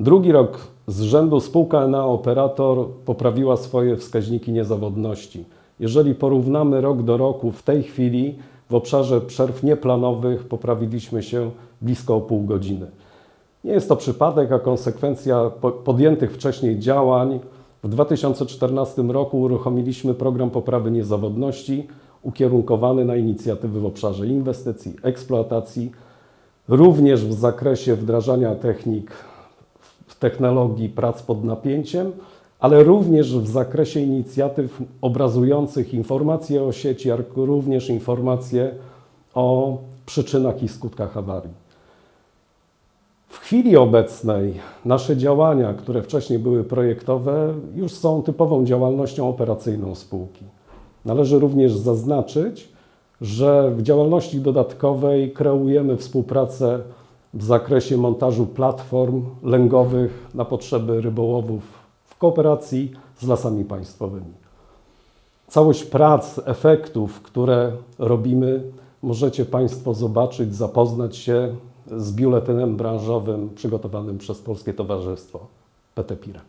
Drugi rok z rzędu spółka na operator poprawiła swoje wskaźniki niezawodności. Jeżeli porównamy rok do roku, w tej chwili w obszarze przerw nieplanowych poprawiliśmy się blisko o pół godziny. Nie jest to przypadek, a konsekwencja po- podjętych wcześniej działań. W 2014 roku uruchomiliśmy program poprawy niezawodności ukierunkowany na inicjatywy w obszarze inwestycji, eksploatacji, również w zakresie wdrażania technik technologii prac pod napięciem, ale również w zakresie inicjatyw obrazujących informacje o sieci, jak również informacje o przyczynach i skutkach awarii. W chwili obecnej nasze działania, które wcześniej były projektowe, już są typową działalnością operacyjną spółki. Należy również zaznaczyć, że w działalności dodatkowej kreujemy współpracę w zakresie montażu platform lęgowych na potrzeby rybołowów w kooperacji z lasami państwowymi. Całość prac, efektów, które robimy, możecie Państwo zobaczyć, zapoznać się z biuletynem branżowym przygotowanym przez Polskie Towarzystwo PTPIRE.